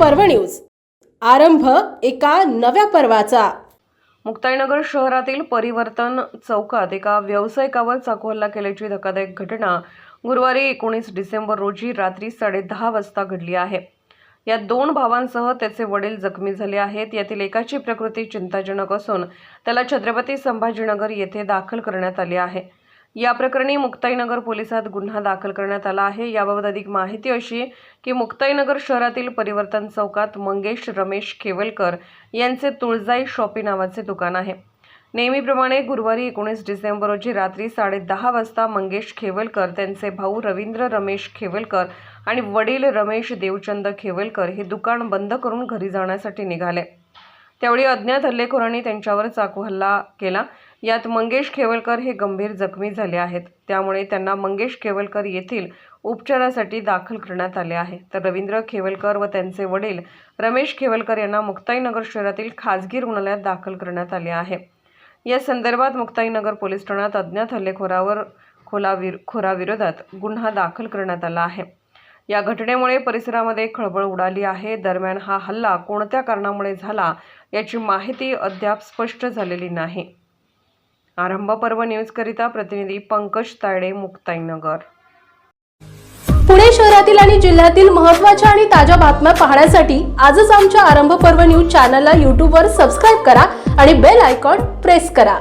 पर्व न्यूज. आरंभ एका नव्या पर्वाचा. मुक्ताईनगर शहरातील परिवर्तन चौकात एका व्यावसायिकावर चाकू हल्ला केल्याची धक्कादायक घटना गुरुवारी एकोणीस डिसेंबर रोजी रात्री साडेदहा वाजता घडली आहे. या दोन भावांसह त्याचे वडील जखमी झाले आहेत. यातील एकाची प्रकृती चिंताजनक असून त्याला छत्रपती संभाजीनगर येथे दाखल करण्यात आले आहे. या प्रकरणी मुक्ताईनगर पोलिसात गुन्हा दाखल करण्यात आला आहे. याबाबत अधिक माहिती अशी की मुक्ताईनगर शहरातील परिवर्तन चौकात मंगेश रमेश खेवलकर यांचे तुळजाई शॉपी नावाचे दुकान आहे. नेहमीप्रमाणे गुरुवारी एकोणीस डिसेंबर रोजी रात्री साडेदहा वाजता मंगेश खेवलकर त्यांचे भाऊ रवींद्र रमेश खेवलकर आणि वडील रमेश देवचंद खेवलकर हे दुकान बंद करून घरी जाण्यासाठी निघाले. त्यावेळी अज्ञात हल्लेखोरांनी त्यांच्यावर चाकू हल्ला केला. यात मंगेश खेवलकर हे गंभीर जखमी झाले आहेत. त्यामुळे त्यांना मंगेश खेवलकर येथील उपचारासाठी दाखल करण्यात आले आहे. तर रवींद्र खेवलकर व त्यांचे वडील रमेश खेवलकर यांना मुक्ताईनगर शहरातील खाजगी रुग्णालयात दाखल करण्यात आले आहे. या संदर्भात मुक्ताईनगर पोलीस ठाण्यात अज्ञात हल्लेखोरावर खोलाविर खोराविरोधात गुन्हा दाखल करण्यात आला आहे. या घटनेमुळे परिसरामध्ये खळबळ उडाली आहे. दरम्यान हा हल्ला कोणत्या कारणामुळे झाला याची माहिती अद्याप स्पष्ट झालेली नाही. आरंभ पर्व न्यूजकरिता प्रतिनिधी पंकज तायडे मुक्ताईनगर. पुणे शहरातील आणि जिल्ह्यातील महत्त्वाच्या आणि ताज्या बातम्या पाहण्यासाठी आजच आमच्या आरंभ पर्व न्यूज चॅनलला यूट्यूबवर सबस्क्राईब करा आणि बेल आयकॉन प्रेस करा.